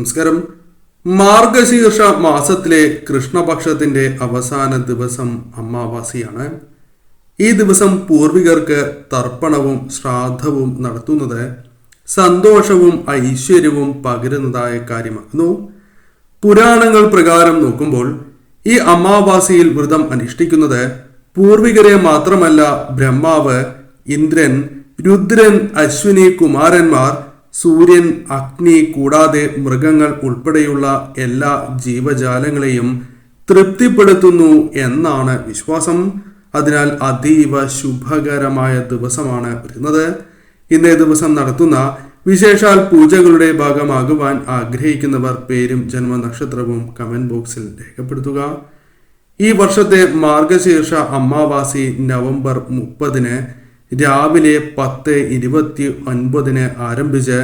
നമസ്കാരം. മാർഗശീർഷ മാസത്തിലെ കൃഷ്ണപക്ഷത്തിന്റെ അവസാന ദിവസം അമാവാസിയാണ്. ഈ ദിവസം പൂർവികർക്ക് തർപ്പണവും ശ്രാദ്ധവും നടത്തുന്നത് സന്തോഷവും ഐശ്വര്യവും പകരുന്നതായ കാര്യമാകുന്നു. പുരാണങ്ങൾ പ്രകാരം നോക്കുമ്പോൾ ഈ അമാവാസിയിൽ വ്രതം അനുഷ്ഠിക്കുന്നത് പൂർവികരെ മാത്രമല്ല ബ്രഹ്മാവ് ഇന്ദ്രൻ രുദ്രൻ അശ്വിനി കുമാരന്മാർ സൂര്യൻ അഗ്നി കൂടാതെ മൃഗങ്ങൾ ഉൾപ്പെടെയുള്ള എല്ലാ ജീവജാലങ്ങളെയും തൃപ്തിപ്പെടുത്തുന്നു എന്നാണ് വിശ്വാസം. അതിനാൽ അതീവ ശുഭകരമായ ദിവസമാണ് വരുന്നത്. ഇന്നേ ദിവസം നടത്തുന്ന വിശേഷാൽ പൂജകളുടെ ഭാഗമാകുവാൻ ആഗ്രഹിക്കുന്നവർ പേരും ജന്മനക്ഷത്രവും കമന്റ് ബോക്സിൽ രേഖപ്പെടുത്തുക. ഈ വർഷത്തെ മാർഗശീർഷ അമാവാസി നവംബർ മുപ്പതിന് രാവിലെ പത്ത് ഇരുപത്തി ഒൻപതിന് ആരംഭിച്ച്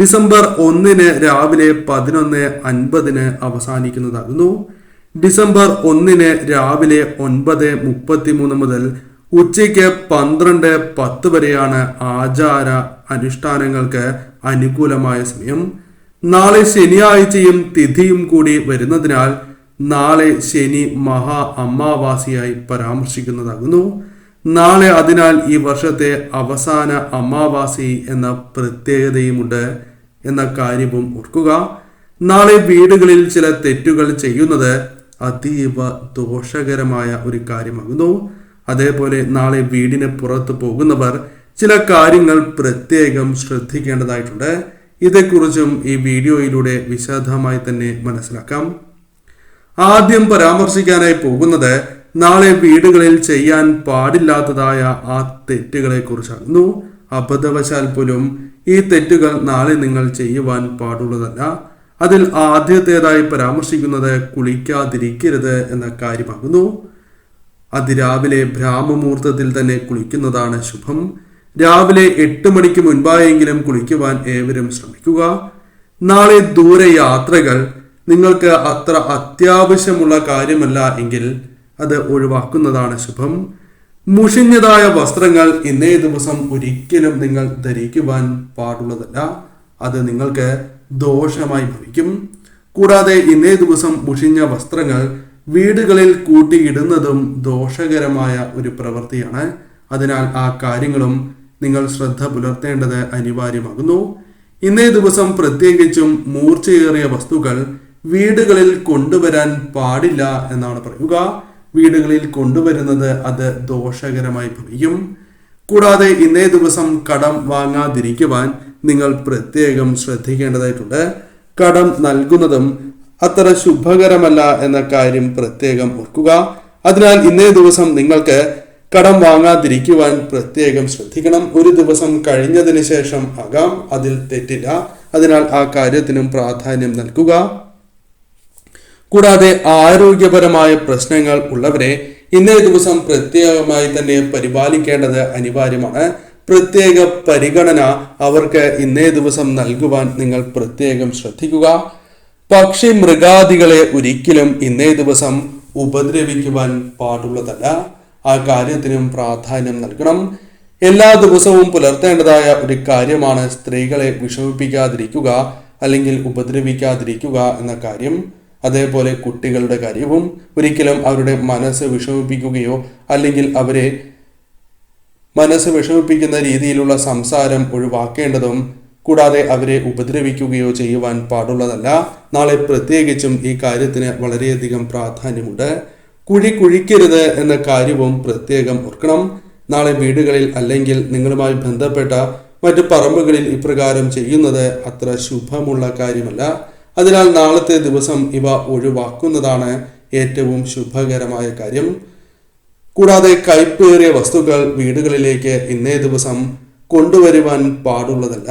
ഡിസംബർ ഒന്നിന് രാവിലെ പതിനൊന്ന് അൻപതിന് അവസാനിക്കുന്നതാകുന്നു. ഡിസംബർ ഒന്നിന് രാവിലെ ഒൻപത് മുപ്പത്തിമൂന്ന് മുതൽ ഉച്ചയ്ക്ക് പന്ത്രണ്ട് പത്ത് വരെയാണ് ആചാര അനുഷ്ഠാനങ്ങൾക്ക് അനുകൂലമായ സമയം. നാളെ ശനിയാഴ്ചയും തിഥിയും കൂടി വരുന്നതിനാൽ നാളെ ശനി മഹാ അമാവാസിയായി പരാമർശിക്കുന്നതാകുന്നു. നാളെ അതിനാൽ ഈ വർഷത്തെ അവസാന അമാവാസി എന്ന പ്രത്യേകതയുമുണ്ട് എന്ന കാര്യവും ഓർക്കുക. നാളെ വീടുകളിൽ ചില തെറ്റുകൾ ചെയ്യുന്നത് അതീവ ദോഷകരമായ ഒരു കാര്യമാകുന്നു. അതേപോലെ നാളെ വീടിന് പുറത്ത് പോകുന്നവർ ചില കാര്യങ്ങൾ പ്രത്യേകം ശ്രദ്ധിക്കേണ്ടതായിട്ടുണ്ട്. ഇതേക്കുറിച്ചും ഈ വീഡിയോയിലൂടെ വിശദമായി തന്നെ മനസ്സിലാക്കാം. ആദ്യം പരാമർശിക്കാനായി പോകുന്നത് നാളെ വീടുകളിൽ ചെയ്യാൻ പാടില്ലാത്തതായ ആ തെറ്റുകളെ കുറിച്ചാണ് അബദ്ധവശാൽ പോലും ഈ തെറ്റുകൾ നാളെ നിങ്ങൾ ചെയ്യുവാൻ പാടുള്ളതല്ല. അതിൽ ആദ്യത്തേതായി പരാമർശിക്കുന്നത് കുളിക്കാതിരിക്കരുത് എന്ന കാര്യമാകുന്നു. അതിരാവിലെ ഭ്രാമമുഹൂർത്തത്തിൽ തന്നെ കുളിക്കുന്നതാണ് ശുഭം. രാവിലെ എട്ട് മണിക്ക് മുൻപായെങ്കിലും കുളിക്കുവാൻ ഏവരും ശ്രമിക്കുക. നാളെ ദൂരയാത്രകൾ നിങ്ങൾക്ക് അത്ര അത്യാവശ്യമുള്ള കാര്യമല്ല എങ്കിൽ അത് ഒഴിവാക്കുന്നതാണ് ശുഭം. മുഷിഞ്ഞതായ വസ്ത്രങ്ങൾ ഇന്നേ ദിവസം ഒരിക്കലും നിങ്ങൾ ധരിക്കുവാൻ പാടുള്ളതല്ല. അത് നിങ്ങൾക്ക് ദോഷമായി ഭവിക്കും. കൂടാതെ ഇന്നേ ദിവസം മുഷിഞ്ഞ വസ്ത്രങ്ങൾ വീടുകളിൽ കൂട്ടിയിടുന്നതും ദോഷകരമായ ഒരു പ്രവൃത്തിയാണ്. അതിനാൽ ആ കാര്യങ്ങളും നിങ്ങൾ ശ്രദ്ധ പുലർത്തേണ്ടത് അനിവാര്യമാകുന്നു. ഇന്നേ ദിവസം പ്രത്യേകിച്ചും മൂർച്ചയേറിയ വസ്തുക്കൾ വീടുകളിൽ കൊണ്ടുവരാൻ പാടില്ല എന്നാണ് പറയുക. വീടുകളിൽ കൊണ്ടുവരുന്നത് അത് ദോഷകരമായി ഭവിക്കും. കൂടാതെ ഇന്നേ ദിവസം കടം വാങ്ങാതിരിക്കുവാൻ നിങ്ങൾ പ്രത്യേകം ശ്രദ്ധിക്കേണ്ടതായിട്ടുണ്ട്. കടം നൽകുന്നതും അത്ര ശുഭകരമല്ല എന്ന കാര്യം പ്രത്യേകം ഓർക്കുക. അതിനാൽ ഇന്നേ ദിവസം നിങ്ങൾക്ക് കടം വാങ്ങാതിരിക്കുവാൻ പ്രത്യേകം ശ്രദ്ധിക്കണം. ഒരു ദിവസം കഴിഞ്ഞതിന് ശേഷം ആകാം. അതിൽ തെറ്റില്ല. അതിനാൽ ആ കാര്യത്തിനും പ്രാധാന്യം നൽകുക. കൂടാതെ ആരോഗ്യപരമായ പ്രശ്നങ്ങൾ ഉള്ളവരെ ഇന്നേ ദിവസം പ്രത്യേകമായി തന്നെ പരിപാലിക്കേണ്ടത് അനിവാര്യമാണ്. പ്രത്യേക പരിഗണന അവർക്ക് ഇന്നേ ദിവസം നൽകുവാൻ നിങ്ങൾ പ്രത്യേകം ശ്രദ്ധിക്കുക. പക്ഷി മൃഗാദികളെ ഒരിക്കലും ഇന്നേ ദിവസം ഉപദ്രവിക്കുവാൻ പാടുള്ളതല്ല. ആ കാര്യത്തിനും പ്രാധാന്യം നൽകണം. എല്ലാ ദിവസവും പുലർത്തേണ്ടതായ ഒരു കാര്യമാണ് സ്ത്രീകളെ വിഷമിപ്പിക്കാതിരിക്കുക അല്ലെങ്കിൽ ഉപദ്രവിക്കാതിരിക്കുക എന്ന കാര്യം. അതേപോലെ കുട്ടികളുടെ കാര്യവും ഒരിക്കലും അവരുടെ മനസ്സ് വിഷമിപ്പിക്കുകയോ അല്ലെങ്കിൽ അവരെ മനസ്സ് വിഷമിപ്പിക്കുന്ന രീതിയിലുള്ള സംസാരം ഒഴിവാക്കേണ്ടതും കൂടാതെ അവരെ ഉപദ്രവിക്കുകയോ ചെയ്യുവാൻ പാടുള്ളതല്ല. നാളെ പ്രത്യേകിച്ചും ഈ കാര്യത്തിന് വളരെയധികം പ്രാധാന്യമുണ്ട്. കുഴി കുഴിക്കരുത് എന്ന കാര്യവും പ്രത്യേകം ഓർക്കണം. നാളെ വീടുകളിൽ അല്ലെങ്കിൽ നിങ്ങളുമായി ബന്ധപ്പെട്ട മറ്റ് പറമ്പുകളിൽ ഇപ്രകാരം ചെയ്യുന്നത് അത്ര ശുഭമുള്ള കാര്യമല്ല. അതിനാൽ നാളത്തെ ദിവസം ഇവ ഒഴിവാക്കുന്നതാണ് ഏറ്റവും ശുഭകരമായ കാര്യം. കൂടാതെ കയ്പേറിയ വസ്തുക്കൾ വീടുകളിലേക്ക് ഇന്നേ ദിവസം കൊണ്ടുവരുവാൻ പാടുള്ളതല്ല.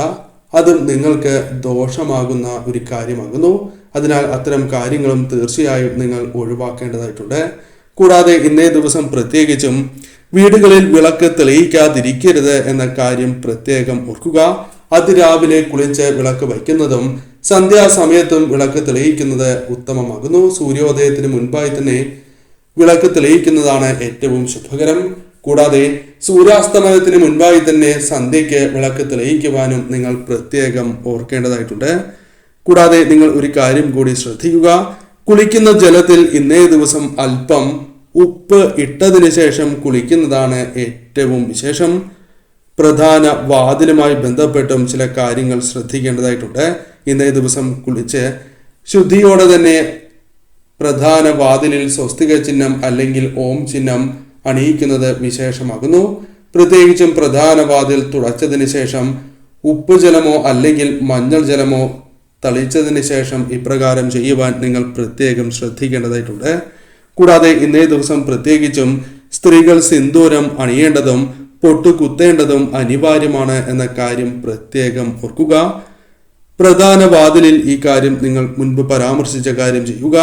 അത് നിങ്ങൾക്ക് ദോഷമാകുന്ന ഒരു കാര്യമാകുന്നു. അതിനാൽ അത്തരം കാര്യങ്ങളും തീർച്ചയായും നിങ്ങൾ ഒഴിവാക്കേണ്ടതായിട്ടുണ്ട്. കൂടാതെ ഇന്നേ ദിവസം പ്രത്യേകിച്ചും വീടുകളിൽ വിളക്ക് തെളിയിക്കാതിരിക്കരുത് എന്ന കാര്യം പ്രത്യേകം ഓർക്കുക. അതിരാവിലെ കുളിച്ച് വിളക്ക് വയ്ക്കുന്നതും സന്ധ്യാസമയത്തും വിളക്ക് തെളിയിക്കുന്നത് ഉത്തമമാകുന്നു. സൂര്യോദയത്തിന് മുൻപായി തന്നെ വിളക്ക് തെളിയിക്കുന്നതാണ് ഏറ്റവും ശുഭകരം. കൂടാതെ സൂര്യാസ്തമയത്തിന് മുൻപായി തന്നെ സന്ധ്യയ്ക്ക് വിളക്ക് തെളിയിക്കുവാനും നിങ്ങൾ പ്രത്യേകം ഓർക്കേണ്ടതായിട്ടുണ്ട്. കൂടാതെ നിങ്ങൾ ഒരു കാര്യം കൂടി ശ്രദ്ധിക്കുക. കുളിക്കുന്ന ജലത്തിൽ ഇന്നേ ദിവസം അല്പം ഉപ്പ് ഇട്ടതിന് ശേഷം കുളിക്കുന്നതാണ് ഏറ്റവും വിശേഷം. പ്രധാന വാതിലുമായി ബന്ധപ്പെട്ടും ചില കാര്യങ്ങൾ ശ്രദ്ധിക്കേണ്ടതായിട്ടുണ്ട്. ഇന്നേ ദിവസം കുളിച്ച് ശുദ്ധിയോടെ തന്നെ പ്രധാന വാതിലിൽ സ്വസ്തിക ചിഹ്നം അല്ലെങ്കിൽ ഓം ചിഹ്നം അണിയിക്കുന്നത് വിശേഷമാകുന്നു. പ്രത്യേകിച്ചും പ്രധാന വാതിൽ തുടച്ചതിന് ശേഷം ഉപ്പ് ജലമോ അല്ലെങ്കിൽ മഞ്ഞൾ ജലമോ തളിച്ചതിന് ശേഷം ഇപ്രകാരം ചെയ്യുവാൻ നിങ്ങൾ പ്രത്യേകം ശ്രദ്ധിക്കേണ്ടതായിട്ടുണ്ട്. കൂടാതെ ഇന്നേ ദിവസം പ്രത്യേകിച്ചും സ്ത്രീകൾ സിന്ദൂരം അണിയേണ്ടതും പൊട്ടു കുത്തേണ്ടതും അനിവാര്യമാണ് എന്ന കാര്യം പ്രത്യേകം ഓർക്കുക. പ്രധാന വാതിലിൽ ഈ കാര്യം നിങ്ങൾ മുൻപ് പരാമർശിച്ച കാര്യം ചെയ്യുക.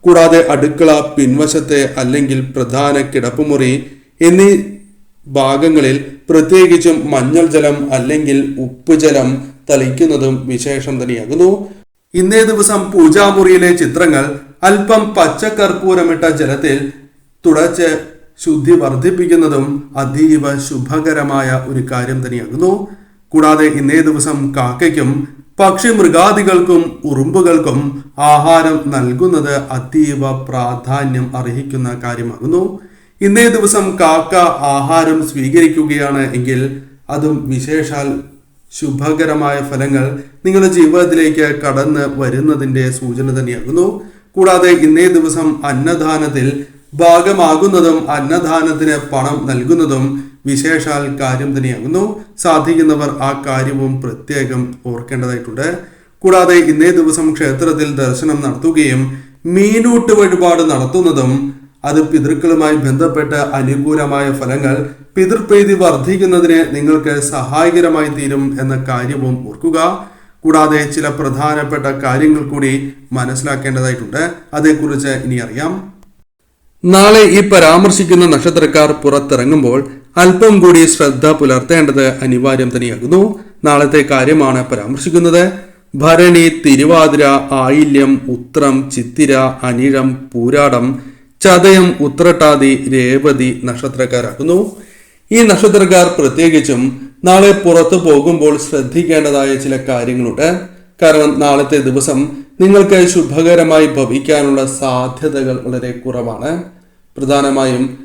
കൂടാതെ അടുക്കള പിൻവശത്തെ അല്ലെങ്കിൽ പ്രധാന കിടപ്പുമുറി എന്നീ ഭാഗങ്ങളിൽ പ്രത്യേകിച്ചും മഞ്ഞൾ ജലം അല്ലെങ്കിൽ ഉപ്പ് ജലം തളിക്കുന്നതും വിശേഷം തന്നെയാകുന്നു. ഇന്നേ ദിവസം പൂജാമുറിയിലെ ചിത്രങ്ങൾ അല്പം പച്ചക്കർപ്പൂരമിട്ട ജലത്തിൽ തുടച്ച് ശുദ്ധി വർദ്ധിപ്പിക്കുന്നതും അതീവ ശുഭകരമായ ഒരു കാര്യം തന്നെയാകുന്നു. കൂടാതെ ഇന്നേ ദിവസം കാക്കയ്ക്കും പക്ഷി മൃഗാദികൾക്കും ഉറുമ്പുകൾക്കും ആഹാരം നൽകുന്നത് അതീവ പ്രാധാന്യം അർഹിക്കുന്ന കാര്യമാകുന്നു. ഇന്നേ ദിവസം കാക്ക ആഹാരം സ്വീകരിക്കുകയാണ് എങ്കിൽ അതും വിശേഷാൽ ശുഭകരമായ ഫലങ്ങൾ നിങ്ങളുടെ ജീവിതത്തിലേക്ക് കടന്ന് വരുന്നതിന്റെ സൂചന തന്നെയാകുന്നു. കൂടാതെ ഇന്നേ ദിവസം അന്നദാനത്തിൽ ഭാഗമാകുന്നതും അന്നദാനത്തിന് പണം നൽകുന്നതും വിശേഷാൽ കാര്യം തന്നെയാകുന്നു. സാധിക്കുന്നവർ ആ കാര്യവും പ്രത്യേകം ഓർക്കേണ്ടതായിട്ടുണ്ട്. കൂടാതെ ഇന്നേ ദിവസം ക്ഷേത്രത്തിൽ ദർശനം നടത്തുകയും മീനൂട്ട് വഴിപാട് നടത്തുന്നതും അത് പിതൃക്കളുമായി ബന്ധപ്പെട്ട അനുകൂലമായ ഫലങ്ങൾ പിതൃപ്രീതി വർദ്ധിക്കുന്നതിന് നിങ്ങൾക്ക് സഹായകരമായി തീരും എന്ന കാര്യവും ഓർക്കുക. കൂടാതെ ചില പ്രധാനപ്പെട്ട കാര്യങ്ങൾ കൂടി മനസ്സിലാക്കേണ്ടതായിട്ടുണ്ട്. അതേക്കുറിച്ച് ഇനി അറിയാം. നാളെ ഈ പരാമർശിക്കുന്ന നക്ഷത്രക്കാർ പുറത്തിറങ്ങുമ്പോൾ അല്പം കൂടി ശ്രദ്ധ പുലർത്തേണ്ടത് അനിവാര്യം തന്നെയാകുന്നു. നാളത്തെ കാര്യമാണ് പരാമർശിക്കുന്നത്. ഭരണി തിരുവാതിര ആയില്യം ഉത്രം ചിത്തിര അനിഴം പൂരാടം ചതയം ഉത്രട്ടാതി രേവതി നക്ഷത്രക്കാരാകുന്നു. ഈ നക്ഷത്രക്കാർ പ്രത്യേകിച്ചും നാളെ പുറത്തു പോകുമ്പോൾ ശ്രദ്ധിക്കേണ്ടതായ ചില കാര്യങ്ങളുണ്ട്. കാരണം നാളത്തെ ദിവസം നിങ്ങൾക്ക് ശുഭകരമായി ഭവിക്കാനുള്ള സാധ്യതകൾ വളരെ കുറവാണ്. പ്രധാനമായും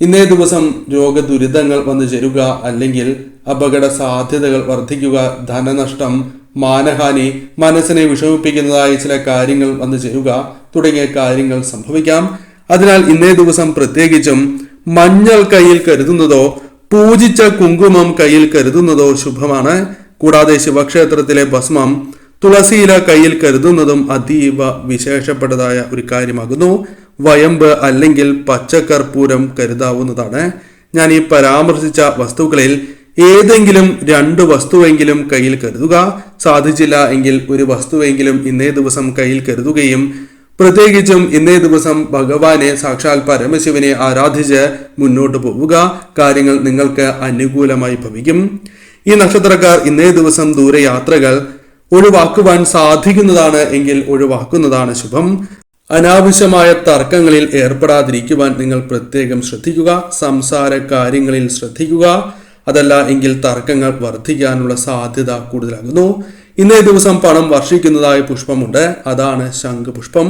ഇന്നേ ദിവസം രോഗദുരിതങ്ങൾ വന്നു ചേരുക അല്ലെങ്കിൽ അപകട സാധ്യതകൾ വർദ്ധിക്കുക ധനനഷ്ടം മാനഹാനി മനസ്സിനെ വിഷമിപ്പിക്കുന്നതായ ചില കാര്യങ്ങൾ വന്നു ചേരുക തുടങ്ങിയ കാര്യങ്ങൾ സംഭവിക്കാം. അതിനാൽ ഇന്നേ ദിവസം പ്രത്യേകിച്ചും മഞ്ഞൾ കയ്യിൽ കരുതുന്നതോ പൂജിച്ച കുങ്കുമം കയ്യിൽ കരുതുന്നതോ ശുഭമാണ്. കൂടാതെ ശിവക്ഷേത്രത്തിലെ ഭസ്മം തുളസിയില കയ്യിൽ കരുതുന്നതും അതീവ വിശേഷപ്പെട്ടതായ ഒരു കാര്യമാകുന്നു. വയമ്പ് അല്ലെങ്കിൽ പച്ചക്കർപ്പൂരം കരുതാവുന്നതാണ്. ഞാൻ ഈ പരാമർശിച്ച വസ്തുക്കളിൽ ഏതെങ്കിലും രണ്ട് വസ്തുവെങ്കിലും കയ്യിൽ കരുതുക. സാധിച്ചില്ല എങ്കിൽ ഒരു വസ്തുവെങ്കിലും ഇന്നേ ദിവസം കയ്യിൽ കരുതുകയും പ്രത്യേകിച്ചും ഇന്നേ ദിവസം ഭഗവാനെ സാക്ഷാൽ പരമശിവനെ ആരാധിച്ച് മുന്നോട്ട് പോവുക. കാര്യങ്ങൾ നിങ്ങൾക്ക് അനുകൂലമായി ഭവിക്കും. ഈ നക്ഷത്രക്കാർ ഇന്നേ ദിവസം ദൂരയാത്രകൾ ഒഴിവാക്കുവാൻ സാധിക്കുന്നതാണ് എങ്കിൽ ഒഴിവാക്കുന്നതാണ് ശുഭം. അനാവശ്യമായ തർക്കങ്ങളിൽ ഏർപ്പെടാതിരിക്കുവാൻ നിങ്ങൾ പ്രത്യേകം ശ്രദ്ധിക്കുക. സംസാര കാര്യങ്ങളിൽ ശ്രദ്ധിക്കുക. അതല്ല എങ്കിൽ തർക്കങ്ങൾ വർദ്ധിക്കാനുള്ള സാധ്യത കൂടുതലാകുന്നു. ഇന്നേ ദിവസം പണം വർഷിക്കുന്നതായ പുഷ്പമുണ്ട്. അതാണ് ശംഖുപുഷ്പം.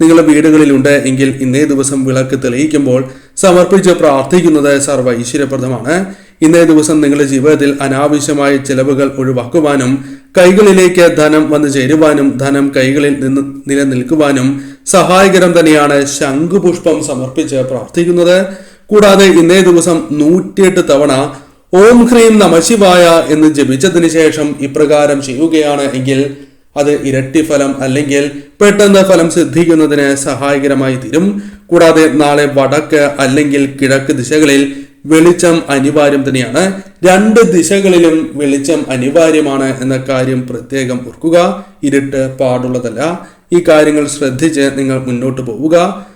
നിങ്ങളുടെ വീടുകളിലുണ്ട് എങ്കിൽ ഇന്നേ ദിവസം വിളക്ക് തെളിയിക്കുമ്പോൾ സമർപ്പിച്ച് പ്രാർത്ഥിക്കുന്നത് സർവ ഐശ്വര്യപ്രദമാണ്. ഇന്നേ ദിവസം നിങ്ങളുടെ ജീവിതത്തിൽ അനാവശ്യമായ ചെലവുകൾ ഒഴിവാക്കുവാനും കൈകളിലേക്ക് ധനം വന്നു ചേരുവാനും ധനം കൈകളിൽ നിന്ന് നിലനിൽക്കുവാനും സഹായകരം തന്നെയാണ് ശംഖുപുഷ്പം സമർപ്പിച്ച് പ്രാർത്ഥിക്കുന്നത്. കൂടാതെ ഇന്നേ ദിവസം നൂറ്റിയെട്ട് തവണ ഓം ഹ്രീം നമശിവായ എന്ന് ജപിച്ചതിന് ശേഷം ഇപ്രകാരം ചെയ്യുകയാണ് എങ്കിൽ അത് ഇരട്ടി ഫലം അല്ലെങ്കിൽ പെട്ടെന്ന് ഫലം സിദ്ധിക്കുന്നതിന് സഹായകരമായി തീരും. കൂടാതെ നാളെ വടക്ക് അല്ലെങ്കിൽ കിഴക്ക് ദിശകളിൽ വെളിച്ചം അനിവാര്യം തന്നെയാണ്. രണ്ട് ദിശകളിലും വെളിച്ചം അനിവാര്യമാണ് എന്ന കാര്യം പ്രത്യേകം ഓർക്കുക. ഇരുട്ട് പാടുള്ളതല്ല. ഈ കാര്യങ്ങൾ ശ്രദ്ധിച്ച് നിങ്ങൾ മുന്നോട്ട് പോവുക.